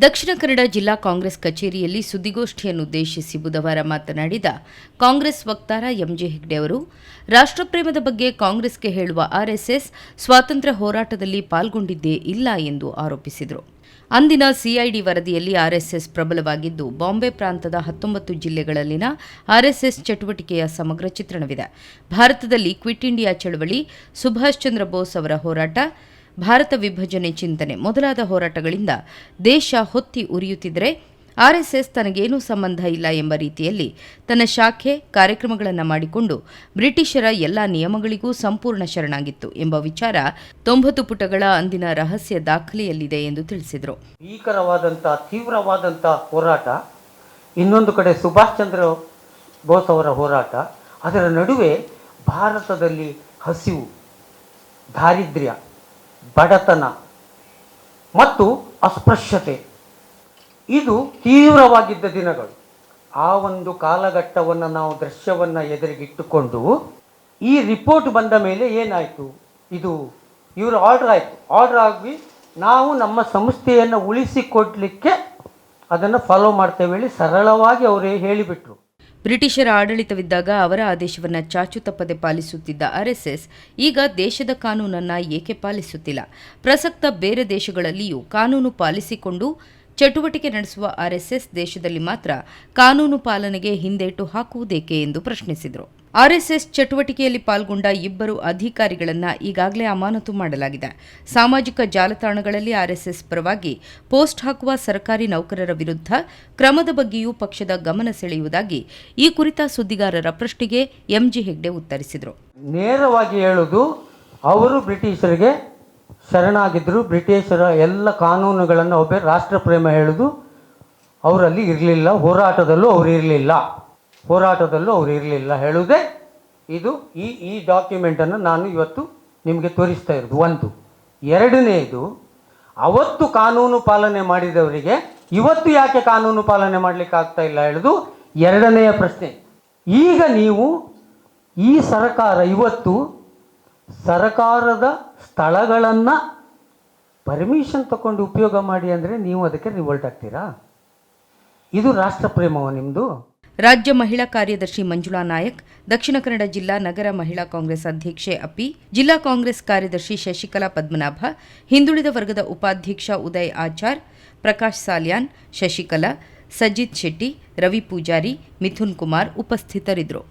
ದಕ್ಷಿಣ ಕನ್ನಡ ಜಿಲ್ಲಾ ಕಾಂಗ್ರೆಸ್ ಕಚೇರಿಯಲ್ಲಿ ಸುದ್ದಿಗೋಷ್ಠಿಯನ್ನುದ್ದೇಶಿಸಿ ಬುಧವಾರ ಮಾತನಾಡಿದ ಕಾಂಗ್ರೆಸ್ ವಕ್ತಾರ ಎಂಜೆ ಹೆಗ್ಡೆ ಅವರು, ರಾಷ್ಟ್ರಪ್ರೇಮದ ಬಗ್ಗೆ ಕಾಂಗ್ರೆಸ್ಗೆ ಹೇಳುವ ಆರ್ಎಸ್ಎಸ್ ಸ್ವಾತಂತ್ರ್ಯ ಹೋರಾಟದಲ್ಲಿ ಪಾಲ್ಗೊಂಡಿದ್ದೇ ಇಲ್ಲ ಎಂದು ಆರೋಪಿಸಿದರು. ಅಂದಿನ ಸಿಐಡಿ ವರದಿಯಲ್ಲಿ ಆರ್ಎಸ್ಎಸ್ ಪ್ರಬಲವಾಗಿದ್ದು, ಬಾಂಬೆ ಪ್ರಾಂತದ ಹತ್ತೊಂಬತ್ತು ಜಿಲ್ಲೆಗಳಲ್ಲಿನ ಆರ್ಎಸ್ಎಸ್ ಚಟುವಟಿಕೆಯ ಸಮಗ್ರ ಚಿತ್ರಣವಿದೆ. ಭಾರತದಲ್ಲಿ ಕ್ವಿಟ್ ಇಂಡಿಯಾ ಚಳವಳಿ ಸುಭಾಷ್ ಚಂದ್ರ ಬೋಸ್ ಅವರ ಹೋರಾಟ ಭಾರತ ವಿಭಜನೆ ಚಿಂತನೆ ಮೊದಲಾದ ಹೋರಾಟಗಳಿಂದ ದೇಶ ಹೊತ್ತಿ ಉರಿಯುತ್ತಿದ್ದರೆ ಆರ್ಎಸ್ಎಸ್ ತನಗೇನೂ ಸಂಬಂಧ ಇಲ್ಲ ಎಂಬ ರೀತಿಯಲ್ಲಿ ತನ್ನ ಶಾಖೆ ಕಾರ್ಯಕ್ರಮಗಳನ್ನು ಮಾಡಿಕೊಂಡು ಬ್ರಿಟಿಷರ ಎಲ್ಲ ನಿಯಮಗಳಿಗೂ ಸಂಪೂರ್ಣ ಶರಣಾಗಿತ್ತು ಎಂಬ ವಿಚಾರ ತೊಂಬತ್ತು ಪುಟಗಳ ಅಂದಿನ ರಹಸ್ಯ ದಾಖಲೆಯಲ್ಲಿದೆ ಎಂದು ತಿಳಿಸಿದರು. ಭೀಕರವಾದಂಥ, ತೀವ್ರವಾದಂಥ ಹೋರಾಟ, ಇನ್ನೊಂದು ಕಡೆ ಸುಭಾಷ್ ಚಂದ್ರ ಬೋಸ್ ಅವರ ಹೋರಾಟ, ಅದರ ನಡುವೆ ಭಾರತದಲ್ಲಿ ಹಸಿವು, ದಾರಿದ್ರ್ಯ ಬಡತನ ಮತ್ತು ಅಸ್ಪೃಶ್ಯತೆ. ಇದು ತೀವ್ರವಾಗಿದ್ದ ದಿನಗಳು. ಆ ಒಂದು ಕಾಲಘಟ್ಟವನ್ನು ನಾವು ದೃಶ್ಯವನ್ನು ಎದುರಿಗಿಟ್ಟುಕೊಂಡು ಈ ರಿಪೋರ್ಟ್ ಬಂದ ಮೇಲೆ ಏನಾಯಿತು? ಇದು ಇವರು ಆರ್ಡರ್ ಆಯಿತು. ಆರ್ಡರ್ ಆಗಿ ನಾವು ನಮ್ಮ ಸಂಸ್ಥೆಯನ್ನು ಉಳಿಸಿಕೊಡಲಿಕ್ಕೆ ಅದನ್ನು ಫಾಲೋ ಮಾಡ್ತೇವೆ ಹೇಳಿ ಸರಳವಾಗಿ ಅವರೇ ಹೇಳಿಬಿಟ್ರು. ಬ್ರಿಟಿಷರ ಆಡಳಿತವಿದ್ದಾಗ ಅವರ ಆದೇಶವನ್ನು ಚಾಚು ತಪ್ಪದೆ ಪಾಲಿಸುತ್ತಿದ್ದ ಆರ್ಎಸ್ಎಸ್ ಈಗ ದೇಶದ ಕಾನೂನನ್ನ ಏಕೆ ಪಾಲಿಸುತ್ತಿಲ್ಲ? ಪ್ರಸಕ್ತ ಬೇರೆ ದೇಶಗಳಲ್ಲಿಯೂ ಕಾನೂನು ಪಾಲಿಸಿಕೊಂಡು ಚಟುವಟಿಕೆ ನಡೆಸುವ ಆರ್ಎಸ್ಎಸ್ ದೇಶದಲ್ಲಿ ಮಾತ್ರ ಕಾನೂನು ಪಾಲನೆಗೆ ಹಿಂದೇಟು ಹಾಕುವುದೇಕೆ ಎಂದು ಪ್ರಶ್ನಿಸಿದರು. ಆರ್ಎಸ್ಎಸ್ ಚಟುವಟಿಕೆಯಲ್ಲಿ ಪಾಲ್ಗೊಂಡ ಇಬ್ಬರು ಅಧಿಕಾರಿಗಳನ್ನು ಈಗಾಗಲೇ ಅಮಾನತು ಮಾಡಲಾಗಿದೆ. ಸಾಮಾಜಿಕ ಜಾಲತಾಣಗಳಲ್ಲಿ ಆರ್ಎಸ್ಎಸ್ ಪರವಾಗಿ ಪೋಸ್ಟ್ ಹಾಕುವ ಸರ್ಕಾರಿ ನೌಕರರ ವಿರುದ್ಧ ಕ್ರಮದ ಬಗ್ಗೆಯೂ ಪಕ್ಷದ ಗಮನ ಸೆಳೆಯುವುದಾಗಿ ಈ ಕುರಿತ ಸುದ್ದಿಗಾರರ ಪ್ರಶ್ನೆಗೆ ಎಂಜಿ ಹೆಗ್ಡೆ ಉತ್ತರಿಸಿದರು. ನೇರವಾಗಿ ಹೇಳೋದು, ಅವರು ಬ್ರಿಟಿಷರಿಗೆ ಶರಣಾಗಿದ್ದರು ಬ್ರಿಟಿಷರ ಎಲ್ಲ ಕಾನೂನುಗಳನ್ನು ಒಬ್ಬ ರಾಷ್ಟ್ರಪ್ರೇಮ ಹೇಳಿದು, ಅವರಲ್ಲಿ ಇರಲಿಲ್ಲ, ಹೋರಾಟದಲ್ಲೂ ಅವರು ಇರಲಿಲ್ಲ. ಹೋರಾಟದಲ್ಲೂ ಅವರು ಇರಲಿಲ್ಲ ಹೇಳುವುದೇ ಇದು. ಈ ಈ ಡಾಕ್ಯುಮೆಂಟನ್ನು ನಾನು ಇವತ್ತು ನಿಮಗೆ ತೋರಿಸ್ತಾ ಇರೋದು ಒಂದು. ಎರಡನೇದು ಅವತ್ತು ಕಾನೂನು ಪಾಲನೆ ಮಾಡಿದವರಿಗೆ ಇವತ್ತು ಯಾಕೆ ಕಾನೂನು ಪಾಲನೆ ಮಾಡಲಿಕ್ಕೆ ಆಗ್ತಾ ಇಲ್ಲ ಹೇಳೋದು? ಎರಡನೆಯ ಪ್ರಶ್ನೆ. ಈಗ ನೀವು ಈ ಸರ್ಕಾರ ಇವತ್ತು ಸರ್ಕಾರದ ಸ್ಥಳಗಳನ್ನು ಪರ್ಮಿಷನ್ ತಗೊಂಡು ಉಪಯೋಗ ಮಾಡಿ ಅಂದರೆ ನೀವು ಅದಕ್ಕೆ ರಿವೋಲ್ಟ್ ಆಗ್ತೀರಾ? ಇದು ರಾಷ್ಟ್ರ ಪ್ರೇಮವ ನಿಮ್ಮದು ರಾಜ್ಯ ಮಹಿಳಾ ಕಾರ್ಯದರ್ಶಿ ಮಂಜುಳಾ ನಾಯಕ್, ದಕ್ಷಿಣ ಕನ್ನಡ ಜಿಲ್ಲಾ ನಗರ ಮಹಿಳಾ ಕಾಂಗ್ರೆಸ್ ಅಧ್ಯಕ್ಷೆ ಅಪ್ಪಿ, ಜಿಲ್ಲಾ ಕಾಂಗ್ರೆಸ್ ಕಾರ್ಯದರ್ಶಿ ಶಶಿಕಲಾ ಪದ್ಮನಾಭ, ಹಿಂದುಳಿದ ವರ್ಗದ ಉಪಾಧ್ಯಕ್ಷ ಉದಯ್ ಆಚಾರ್, ಪ್ರಕಾಶ್ ಸಾಲ್ಯಾನ್, ಶಶಿಕಲಾ, ಸಜಿತ್ ಶೆಟ್ಟಿ, ರವಿ ಪೂಜಾರಿ, ಮಿಥುನ್ ಕುಮಾರ್ ಉಪಸ್ಥಿತರಿದ್ದರು.